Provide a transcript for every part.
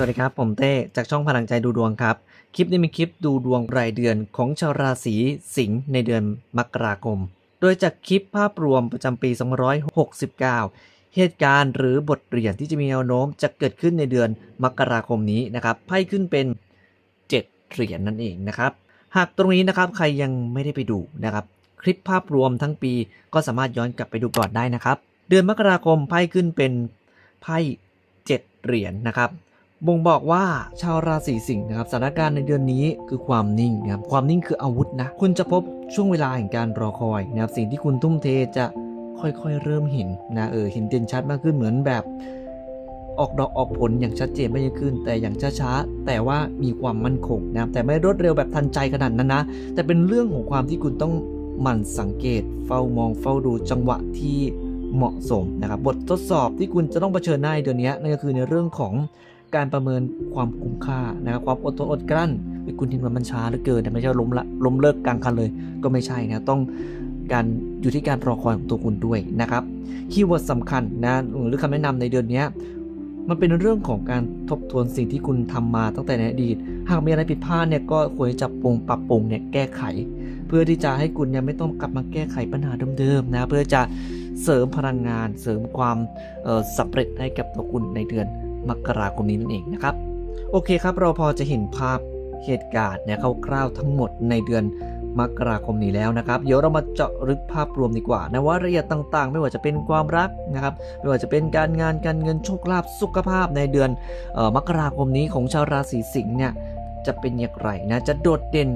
สวัสดีครับ ผมเต้จากช่องพลังใจดูดวงครับ คลิปนี้เป็นคลิปดูดวงรายเดือนของชาวราศีสิงห์ในเดือนมกราคม โดยจากคลิปภาพรวมประจำปี 2569 เหตุการณ์หรือบทเรียนที่จะมีแนวโน้มจะเกิดขึ้นในเดือนมกราคมนี้นะครับไพ่ขึ้นเป็น 7 เหรียญนั่นเองนะครับ หากตรงนี้นะครับใครยังไม่ได้ไปดูนะครับ คลิปภาพรวมทั้งปีก็สามารถย้อนกลับไปดูก่อนได้นะครับ เดือนมกราคมไพ่ขึ้นเป็นไพ่7เหรียญนะครับ บ่งบอกว่าชาวราศีสิงห์นะครับสถานการณ์ในเดือนนี้คือความนิ่งนะครับความนิ่งคืออาวุธนะคุณจะพบช่วงเวลาแห่งการรอคอยนะครับสิ่งที่คุณทุ่มเทจะค่อยๆ เริ่มเห็นนะเออเห็นเด่นชัดมากขึ้นเหมือนแบบ ออกดอกออกผลอย่างชัดเจนม่ยิ่งขึ้น แต่อย่างช้าๆแต่ว่ามีความมั่นคงนะครับแต่ไม่รวดเร็วแบบทันใจขนาดนั้นนะแต่เป็นเรื่องของความที่คุณต้องหมั่นสังเกต เฝ้ามองเฝ้าดูจังหวะที่เหมาะสมนะครับบททดสอบที่คุณจะต้องเผชิญหน้าในเดือนนี้นั่นก็คือในเรื่องของ การประเมินความคุ้มค่านะครับความอดทนอดกลั้นไอ้คุณทิมว่ามันช้าเหลือเกินแต่ไม่ใช่ล้มละล้มเลิกกลางคันเลย ก็ไม่ใช่นะต้องการอยู่ที่การรอคอยของตัวคุณด้วยนะครับคีย์เวิร์ดสำคัญนะหรือคำแนะนำในเดือนนี้มันเป็นเรื่องของการทบทวนสิ่งที่คุณทำมาตั้งแต่ในอดีต หากมีอะไรผิดพลาดเนี่ยก็ควรจะปรุงปรับปรุงเนี่ยแก้ไข เพื่อที่จะให้คุณเนี่ยไม่ต้องกลับมาแก้ไขปัญหาเดิมๆนะเพื่อจะเสริมพลังงาน เสริมความเอ่อสำเร็จให้กับตัวคุณในเดือน มกราคมนี้นั่นเองนะครับ โอเคครับเราพอจะเห็นภาพเหตุการณ์เนี่ยคร่าวๆทั้งหมดในเดือนมกราคมนี้แล้วนะครับ เดี๋ยวเรามาเจาะลึกภาพรวมดีกว่านะว่ารายละเอียดต่างๆ ไม่ว่าจะเป็นความรักนะครับ ไม่ว่าจะเป็นการงานการเงินโชคลาภสุขภาพในเดือนออมกราคมนี้ของชาวราศีสิงห์เนี่ยจะเป็นอย่างไรนะจะโดดเด่น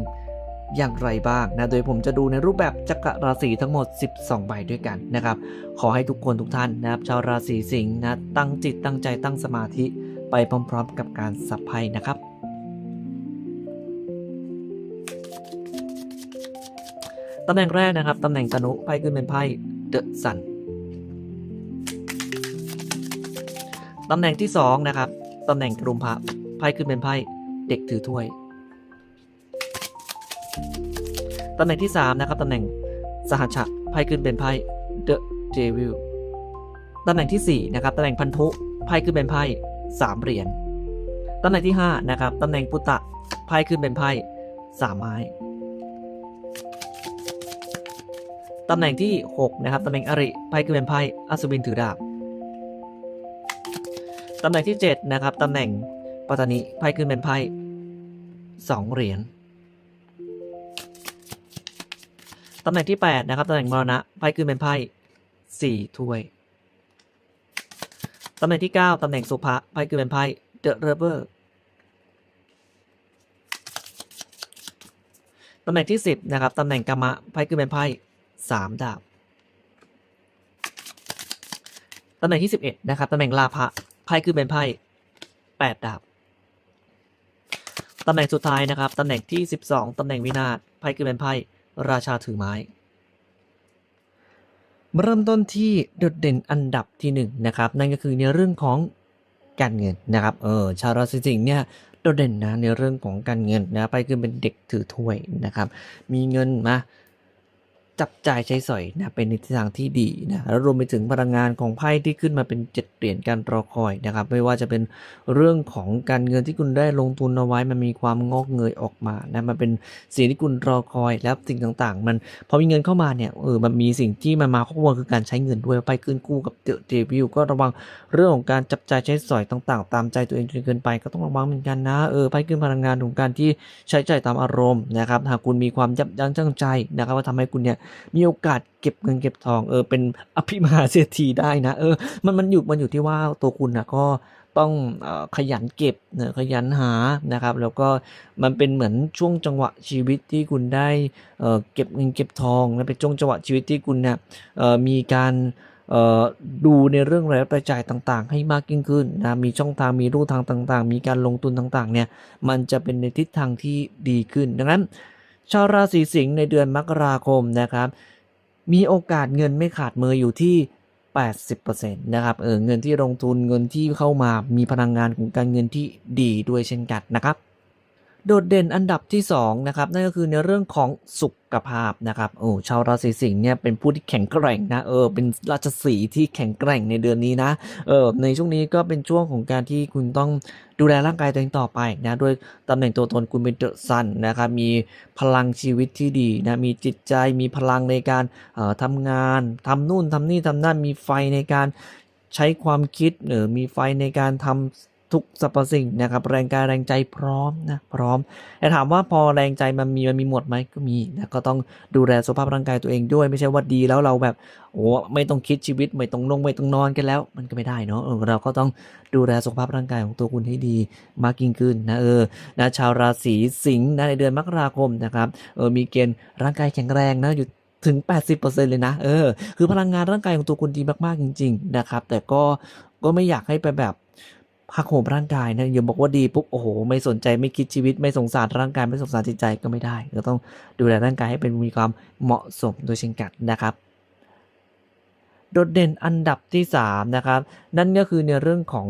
อย่างไรบ้างนะโดยผมจะดูในรูปแบบจักรราศีทั้งหมด 12 ใบด้วยกันนะครับ ขอให้ทุกคนทุกท่านนะครับ ชาวราศีสิงห์นะตั้งจิตตั้งใจตั้งสมาธิไปพร้อมๆ กับการสับไพ่นะครับตำแหน่งแรกนะครับ ตำแหน่งตนุไพ่ขึ้นเป็นไพ่เดอะซันตำแหน่งที่2นะครับตำแหน่งกรุมพระไพ่ขึ้นเป็นไพ่เด็กถือถ้วย ตำแหน่งที่ 3 นะครับตำแหน่งสหัชชะไพ่ขึ้นเป็นไพ่เดอะเดวิลตำแหน่งที่ 4 นะครับตำแหน่งพันธุไพ่ขึ้นเป็นไพ่สามเหรียญตำแหน่งที่ 5 นะครับตำแหน่งปุตตะไพ่ขึ้นเป็นไพ่สามไม้ตำแหน่งที่ 6 นะครับตำแหน่งอริไพ่ขึ้นเป็นไพ่อัศวินถือดาบตำแหน่งที่ 7 นะครับตำแหน่งปัตตานีไพ่ขึ้นเป็นไพ่สองเหรียญ ตำแหน่งที่ 8 นะครับ ตำแหน่งมรณะ ไพ่ขึ้นเป็นไพ่สี่ถ้วย ตำแหน่งที่ 9 ตำแหน่งสุภะไพ่คือเป็นไพ่เดอะเรเบอร์ตำแหน่งที่ 10 นะครับ ตำแหน่งกามะ ไพ่คือเป็นไพ่สามดาบ ตำแหน่งที่ 11 นะครับ ตำแหน่งลาภะ ไพ่คือเป็นไพ่แปดดาบ ตำแหน่งสุดท้ายนะครับ ตำแหน่งที่ 12 ตำแหน่งวินาศ ไพ่คือเป็นไพ่ ราชาถือไม้มาเริ่มต้นที่โดดเด่นอันดับที่หนึ่งนะครับนั่นก็คือในเรื่องของการเงินนะครับเออชาวราศีสิงห์เนี่ยโดดเด่นนะในเรื่องของการเงินนะไปคือเป็นเด็กถือถ้วยนะครับมีเงินมา จับจ่ายใช้สอยนะเป็นในทิศทางที่ดีนะแล้วรวมไปถึงพลังงานของไพ่ที่ขึ้นมาเป็นเจ็ดเหรียญการรอคอยนะครับไม่ว่าจะเป็นเรื่องของการเงินที่คุณได้ลงทุนเอาไว้มันมีความงอกเงยออกมานะมันเป็นสิ่งที่คุณรอคอยแล้วสิ่งต่างๆ มันพอมีเงินเข้ามาเนี่ยเออมันมีสิ่งที่มันมาควบคู่คือการใช้เงินด้วยไปขึ้นกู้กับเดอะเดวิลก็ระวังเรื่องของการจับจ่ายใช้สอยต่างๆ ตามใจตัวเองจนเกินไปก็ต้องระวังเหมือนกันนะเออไปขึ้นพลังงานของการที่ใช้จ่ายตามอารมณ์นะครับหากคุณมีความยับยั้งชั่งใจนะครับว่าทำให้คุณเนี่ยมีโอกาสเก็บเงินเก็บทองเออเป็นอภิมหาเศรษฐีได้นะเออมันมันอยู่มันอยู่ที่ว่าตัวคุณนะก็ต้องออขยันเก็บเนะขยันหานะครับ แล้วก็มันเป็นเหมือนช่วงจังหวะชีวิตที่คุณได้เออเก็บเงินเก็บทองนะเป็นช่วงจังหวะชีวิตที่คุณเนี่ยมีการดูในเรื่องรายรับรายจ่ายต่างๆ ให้มากยิ่งขึ้นนะมีช่องทางมีรูทางต่างๆ มีการลงทุนต่างๆเนี่ยมันจะเป็นในทิศทางที่ดีขึ้น ดังนั้น ชาวราศีสิงห์ในเดือนมกราคมนะครับ มีโอกาสเงินไม่ขาดมืออยู่ที่ 80%นะครับเออเงินที่ลงทุนเงินที่เข้ามามีพลังงานของการเงินที่ดีด้วยเช่นกันนะครับ โดดเด่นอันดับที่2นะครับนั่นก็คือในเรื่องของสุขภาพนะครับโอ้ชาวราศีสิงห์เนี่ยเป็นผู้ที่แข็งแกร่งนะเออเป็นราชสีที่แข็งแกร่งในเดือนนี้นะเออในช่วงนี้ก็เป็นช่วงของการที่คุณต้องดูแลร่างกายตัวเองต่อไปนะด้วยตำแหน่งตัวตนคุณเป็นเดอะซันนะครับมีพลังชีวิตที่ดีนะมีจิตใจมีพลังในการเอ่อทำงานทำนู่นทำนี่ทำนั่นมีไฟในการใช้ความคิดหรือมีไฟในการทำ ทุกสรรพสิ่งนะครับแรงกายแรงใจพร้อมนะพร้อม แต่ถามว่าพอแรงใจมันมีมันมีหมดไหมก็มีนะก็ต้องดูแลสุขภาพร่างกายตัวเองด้วย ไม่ใช่ว่าดีแล้วเราแบบโอ้ไม่ต้องคิดชีวิตไม่ต้องลงไม่ต้องนอนกันแล้ว มันก็ไม่ได้เนาะเออเราก็ต้องดูแลสุขภาพร่างกายของตัวคุณให้ดีมากยิ่งขึ้นนะเออนะชาวราศีสิงห์นะในเดือนมกราคมนะครับเออมีเกณฑ์ร่างกายแข็งแรงนะอยู่ถึง 80%เลยนะ เออ คือพลังงานร่างกายของตัวคุณดีมาก ๆ จริง ๆ นะครับ แต่ก็ ก็ไม่อยากให้ไปแบบ หักโหมร่างกายนะอย่าบอกว่าดีปุ๊บโอ้โหไม่สนใจไม่คิดชีวิตไม่สงสารร่างกายไม่สงสารจิตใจก็ไม่ได้ก็ต้องดูแลร่างกายให้เป็นมีความเหมาะสมโดยเช่นกันนะครับโดดเด่นอันดับที่3นะครับนั่นก็คือในเรื่องของ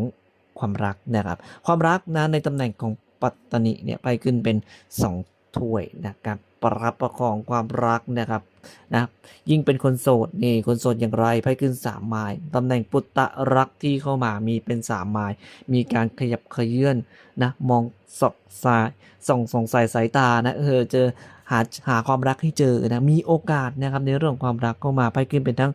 ความรักนะครับความรักนะในตำแหน่งของปัตตนิเนี่ยไปขึ้นเป็น 2 ถ้วยนะครับ ประคับประคองความรักนะครับนะยิ่งเป็นคนโสดนี่คนโสดอย่างไรไพ่ขึ้นสามไม้ตำแหน่งปุตตะรักที่เข้ามามีเป็นสามไม้มีการขยับขยื่นนะมองสอกสายส่องส่องสายสายตานะเออเจอหาหาความรักให้เจอนะมีโอกาสนะครับในเรื่องของความรักเข้ามาไพ่ขึ้นเป็นทั้ง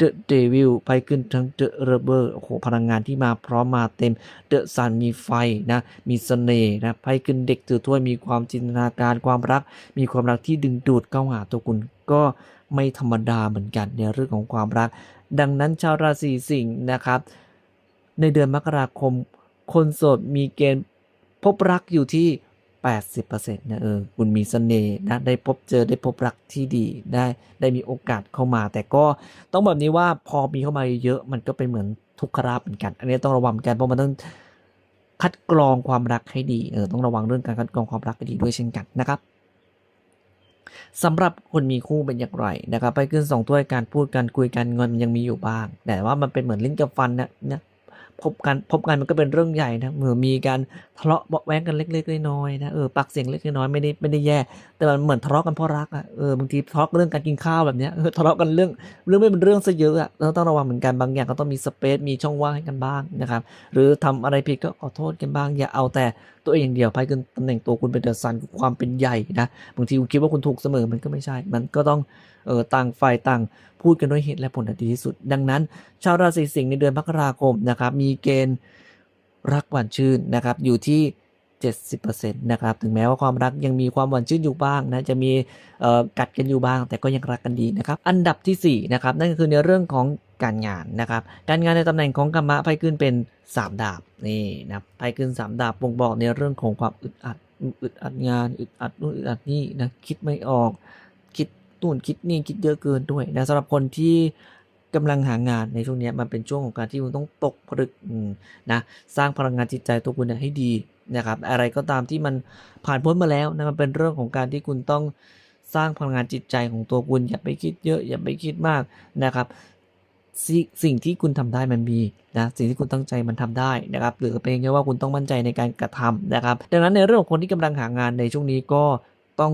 เดอะเดวิลไปขึ้นทั้งเดอะเรเบอร์โอ้โหพลังงานที่มาพร้อมมาเต็มเดอะซันมีไฟนะมีเสน่ห์นะไปขึ้นเด็กถือถ้วยมีความจินตนาการความรัก มีความรักที่ดึงดูดเข้าหาตัวคุณก็ไม่ธรรมดาเหมือนกันในเรื่องของความรัก ดังนั้นชาวราศีสิงห์นะครับ ในเดือนมกราคม คนโสดมีเกณฑ์พบรักอยู่ที่ 80%นะเออคุณมีเสน่ห์นะได้พบเจอได้พบรักที่ดีได้ได้มีโอกาสเข้ามา แต่ก็ต้องแบบนี้ว่าพอมีเข้ามาเยอะมันก็เป็นเหมือนทุกขราบเหมือนกัน อันนี้ต้องระวังกันเพราะมันต้องคัดกรองความรักให้ดีเออต้องระวังเรื่องการคัดกรองความรักให้ดีด้วยเช่นกันนะครับสำหรับคนมีคู่เป็นอย่างไรนะครับ ไปขึ้นสองถ้วยการพูดการคุยกันเงินมันยังมีอยู่บ้าง แต่ว่ามันเป็นเหมือนลิ้นกับฟันนะนะ พบกันพบกันมันก็เป็นเรื่องใหญ่นะเหมือนมีการทะเลาะเบาแว้งกันเล็กๆน้อยๆนะเออปากเสียงเล็กๆน้อยๆไม่ได้ไม่ได้แย่ แต่มันเหมือนทะเลาะกันเพราะรักอะเออบางทีทะเลาะเรื่องการกินข้าวแบบเนี้ยเออทะเลาะกันเรื่องเรื่องไม่เป็นเรื่องซะเยอะอะเราต้องระวังเหมือนกันบางอย่างก็ต้องมีสเปซมีช่องว่างให้กันบ้างนะครับหรือทำอะไรผิดก็ขอโทษกันบ้าง อย่าเอาแต่ตัวเองอย่างเดียวไปขึ้นตำแหน่งตัวคุณเป็นเดอะซันความเป็นใหญ่นะบางทีคุณคิดว่าคุณถูกเสมอมันก็ไม่ใช่ มันก็ต้อง เออต่างฝ่ายต่างพูดกันด้วยเหตุและผลอันดีที่สุด ดังนั้น ชาวราศีสิงห์ในเดือนมกราคมนะครับมีเกณฑ์รักหวานชื่นนะครับอยู่ที่70%นะครับถึงแม้ว่าความรักยังมีความหวานชื่นอยู่บ้างนะจะมีเอ่อกัดกันอยู่บ้าง แต่ก็ยังรักกันดีนะครับอันดับที่4นะครับนั่นก็คือในเรื่องของการงานนะครับการงานในตำแหน่งของกรรมะไพ่ขึ้นเป็น 3 ดาบนี่นะไพ่ขึ้น 3 ดาบบ่งบอกในเรื่องของความอึดอัดอึดอัดงานอึดอัดนู่นอึดอัดนี่นะคิดไม่ออกคิด นู่นคิดนี่คิดเยอะเกินด้วยนะสำหรับคนที่กำลังหางานในช่วงนี้มันเป็นช่วงของการที่คุณต้องตกผลึกนะสร้างพลังงานจิตใจตัวคุณให้ดีนะครับอะไรก็ตามที่มันผ่านพ้นมาแล้วนะมันเป็นเรื่องของการที่คุณต้องสร้างพลังงานจิตใจของตัวคุณ อย่าไปคิดเยอะอย่าไปคิดมากนะครับสสิ่งที่คุณทำได้มันมีนะสิ่งที่คุณตั้งใจมันทำได้นะครับหรือเป็นแค่ว่าคุณต้องมั่นใจในการกระทำนะครับ ดังนั้นในเรื่องของคนที่กำลังหางานในช่วงนี้ก็ต้อง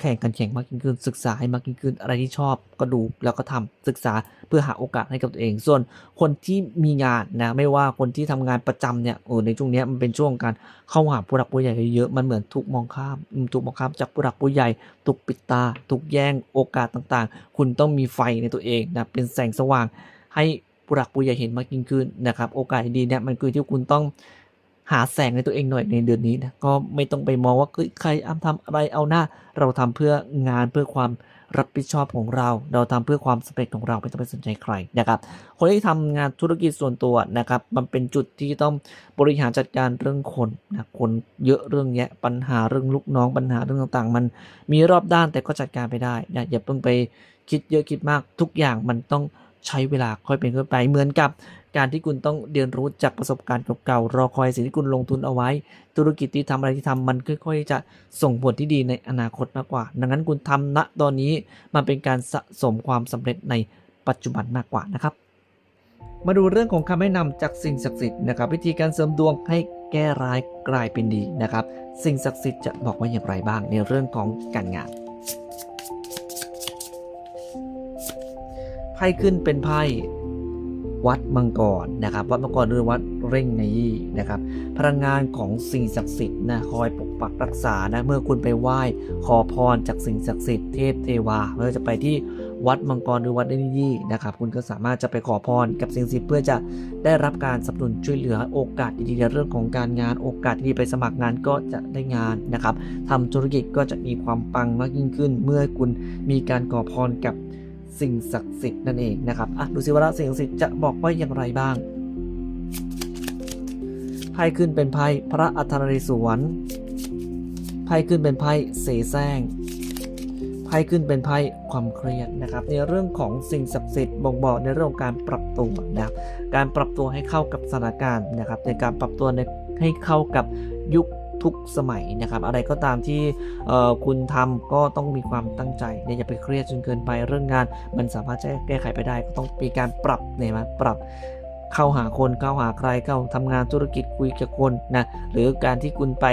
แข่งกันแข่งมากยิ่งขึ้น ศึกษาให้มากยิ่งขึ้น อะไรที่ชอบก็ดูแล้วก็ทำศึกษาเพื่อหาโอกาสให้กับตัวเอง ส่วนคนที่มีงานนะไม่ว่าคนที่ทำงานประจำเนี่ยโอ้ในช่วงนี้มันเป็นช่วงการเข้าหาผู้หลักผู้ใหญ่เยอะมันเหมือนถูกมองข้ามถูกมองข้ามจากผู้หลักผู้ใหญ่ถูกปิดตาถูกแย่งโอกาสต่างๆ คุณต้องมีไฟในตัวเองนะเป็นแสงสว่างให้ผู้หลักผู้ใหญ่เห็นมากยิ่งขึ้นนะครับโอกาสดีเนี่ยมันคือที่คุณต้อง หาแสงในตัวเองหน่อยในเดือนนี้นะก็ไม่ต้องไปมองว่าใครอ้ำทำอะไรเอาหน้า เราทำเพื่องานเพื่อความรับผิดชอบของเรา เราทำเพื่อความสำเร็จของเราไม่ต้องไปสนใจใครนะครับคนที่ทำงานธุรกิจส่วนตัวนะครับมันเป็นจุดที่ต้องบริหารจัดการเรื่องคนนะคนเยอะเรื่องแยะปัญหาเรื่องลูกน้องปัญหาเรื่องต่างๆ มันมีรอบด้านแต่ก็จัดการไปได้นะอย่าเพิ่งไปคิดเยอะคิดมากทุกอย่างมันต้องใช้เวลาค่อยเป็นค่อยไปเหมือนกับ การที่คุณต้องเรียนรู้จากประสบการณ์เก่าๆ รอคอยสิ่งที่คุณลงทุนเอาไว้ ธุรกิจที่ทำอะไรที่ทำมันค่อยๆ จะส่งผลที่ดีในอนาคตมากกว่า ดังนั้นคุณทำณตอนนี้มันเป็นการสะสมความสำเร็จในปัจจุบันมากกว่านะครับ มาดูเรื่องของคำแนะนำจากสิ่งศักดิ์สิทธิ์นะครับ วิธีการเสริมดวงให้แก้ร้ายกลายเป็นดีนะครับ สิ่งศักดิ์สิทธิ์จะบอกว่าอย่างไรบ้างในเรื่องของการงานไพ่ขึ้นเป็นไพ่ วัดมังกรนะครับ วัดมังกรหรือวัดเร่งในยี่นะครับ พลังงานของสิ่งศักดิ์สิทธิ์นะคอยปกปักรักษานะเมื่อคุณไปไหว้ขอพรจากสิ่งศักดิ์สิทธิ์เทพเทวาไม่ว่าจะไปที่วัดมังกรหรือวัดเร่งในยี่นะครับ คุณก็สามารถจะไปขอพรกับสิ่งศักดิ์สิทธิ์เพื่อจะได้รับการสนับสนุนช่วยเหลือโอกาสดีๆในเรื่องของการงานโอกาสดีไปสมัครงานก็จะได้งานนะครับทำธุรกิจก็จะมีความปังมากยิ่งขึ้น เมื่อคุณมีการขอพรกับ สิ่งศักดิ์สิทธิ์นั่นเองนะครับอะดูสิว่าสิ่งศักดิ์สิทธิ์จะบอกว่าอย่างไรบ้างไพ่ขึ้นเป็นไพ่พระอัฏฐนริสวนไพ่ขึ้นเป็นไพ่เสแสร้งไพ่ขึ้นเป็นไพ่ความเครียดนะครับ ในเรื่องของสิ่งศักดิ์สิทธิ์บ่งบอกในเรื่องของการปรับตัวนะครับการปรับตัวให้เข้ากับสถานการณ์นะครับในการปรับตัวในให้เข้ากับยุค ทุกสมัยนะครับ อะไรก็ตามที่คุณทำก็ต้องมีความตั้งใจอย่าไปเครียดจนเกินไปเรื่องงาน มันสามารถจะแก้ไขไปได้ก็ต้องมีการปรับเนี่ยมาปรับเข้าหาคนเข้าหาใครเข้าทำงานธุรกิจคุยกับคนนะหรือการที่คุณไป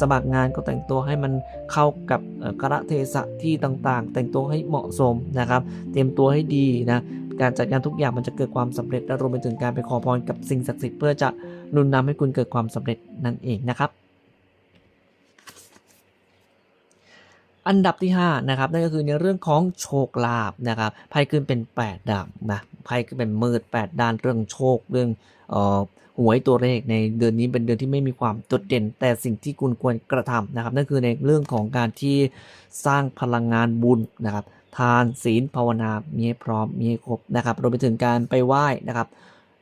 สมัครงานก็แต่งตัวให้มันเข้ากับกระเทศะที่ต่างๆ แต่งตัวให้เหมาะสมนะครับ เตรียมตัวให้ดีนะการจัดงานทุกอย่างมันจะเกิดความสำเร็จและรวมไปถึงการไปขอพรกับสิ่งศักดิ์สิทธิ์เพื่อจะนุนนำให้คุณเกิดความสำเร็จนั่นเองนะครับ อันดับที่5นะครับนั่นก็คือในเรื่องของโชคลาภนะครับไพ่ขึ้นเป็น 8ดาบนะไพ่ขึ้นเป็นมืด 8 ด้านเรื่องโชคเรื่องเอ่อหวยตัวเลขในเดือนนี้เป็นเดือนที่ไม่มีความโดดเด่น แต่สิ่งที่คุณควรกระทำนะครับ นั่นคือในเรื่องของการที่สร้างพลังงานบุญนะครับ ทานศีลภาวนามีให้พร้อมมีให้ครบนะครับรวมไปถึงการไปไหว้นะครับ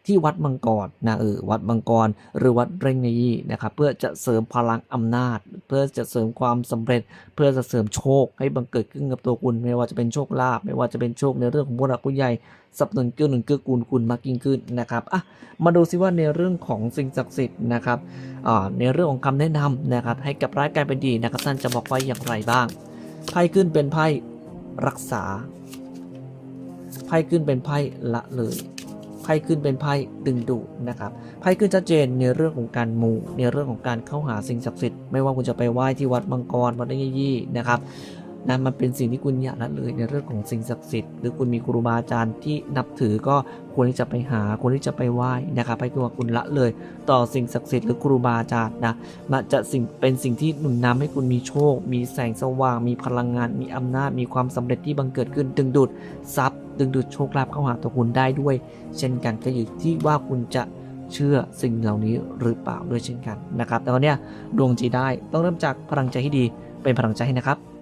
ที่วัดมังกรนะเออวัดมังกร หรือวัดเร่งในยี่นะครับเพื่อจะเสริมพลังอำนาจ เพื่อจะเสริมความสำเร็จ เพื่อจะเสริมโชคให้บังเกิดขึ้นกับตัวคุณ ไม่ว่าจะเป็นโชคลาภไม่ว่าจะเป็นโชคในเรื่องของผู้หลักผู้ใหญ่สับสนุนเกื้อหนุนเกื้อกูลคุณมากยิ่งขึ้นนะครับอะมาดูซิว่าในเรื่องของสิ่งศักดิ์สิทธิ์นะครับอ่าในเรื่องของคำแนะนำนะครับให้กับร้ายกลายเป็นดีนะครับท่านจะบอกไว่าอย่างไรบ้างไพ่ขึ้นเป็นไพ่รักษาไพ่ขึ้นเป็นไพ่ละเลย ไพ่ขึ้นเป็นไพ่ดึงดูดนะครับไพ่ขึ้นชัดเจนในเรื่องของการมูในเรื่องของการเข้าหาสิ่งศักดิ์สิทธิ์ไม่ว่าคุณจะไปไหว้ที่วัดมังกรวัดยี่ยี่นะครับนั่นมันเป็นสิ่งที่คุณอย่าละเลยในเรื่องของสิ่งศักดิ์สิทธิ์หรือคุณมีครูบาอาจารย์ที่นับถือก็ควรที่จะไปหาควรที่จะไปไหว้นะครับให้ตัวคุณละเลย ต่อสิ่งศักดิ์สิทธิ์หรือครูบาอาจารย์นะมันจะสิ่งเป็นสิ่งที่หนุนนำให้คุณมีโชค มีแสงสว่าง มีพลังงาน มีอำนาจ มีความสำเร็จที่บังเกิดขึ้นดึงดูดทรัพย์ ดึงดูดโชคลาภเข้าหาตัวคุณได้ด้วย เช่นกันก็อยู่ที่ว่าคุณจะเชื่อสิ่งเหล่านี้หรือเปล่าด้วยเช่นกันนะครับแต่วันนี้ดวงจีได้ต้องเริ่มจากพลังใจที่ดีเป็นพลังใจให้นะครับ